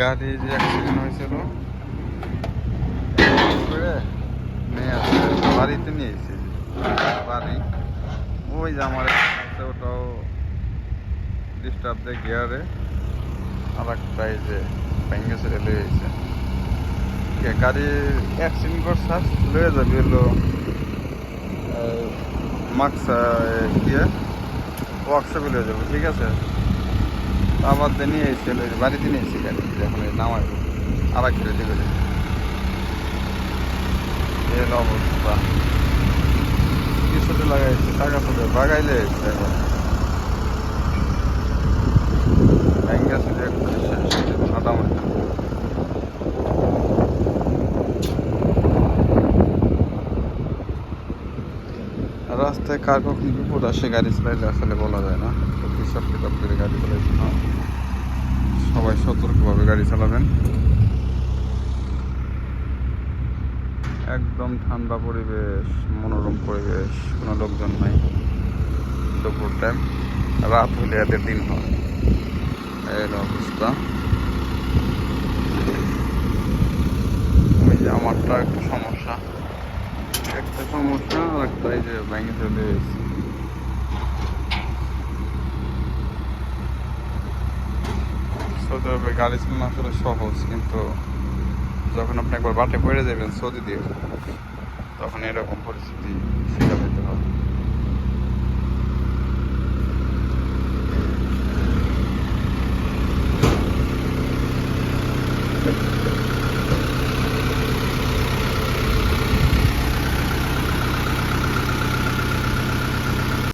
গাড়ি যে অ্যাক্সিডেন্ট হয়েছিল। করে নিয়ে আসছে, বাড়িতে নিয়ে এসেছি। বাড়ি। ওই যে আমার আছে ওটাও ডিস্টার্ব দেয় গিয়ারে। আর একটা এই যে ভেঙে ছেড়ে লয়ে গেছে। গাড়ি অ্যাক্সিডেন্ট করছে লয়ে যাবে হলো মাক্স গিয়ে ওয়ার্কশপে লয়ে যাব, ঠিক আছে? আবার নিয়ে এসেছিল বাড়িতে নিয়ে এসে গাড়ি যখন নামাই আবার ঘিরে দিকে এর অবস্থা। কিছুতে লাগাইছে? টাকা ফুটে বাগাইলে এসছে রাস্তায় কার কখন বিপদ আসে গাড়ি চালাইলে আসলে বলা যায় না। হিসাব কিতাব করে গাড়ি চালাইতে না সবাই সতর্কভাবে গাড়ি চালাবেন। একদম ঠান্ডা পরিবেশ, মনোরম পরিবেশ, কোনো লোকজন নাই। দুপুর টাইম রাত হলে এদের দিন হয়। এর অবস্থা। ওই আমারটা একটু সমস্যা। একটা সমস্যা আর একটা এই যে ব্যাংকে চলে এসেছি। সৌদি আরবে গাড়ি চালানো আসলে সহজ, কিন্তু যখন আপনি একবার বাটে পড়ে যাবেন সৌদি দিয়ে, তখন এরকম পরিস্থিতি।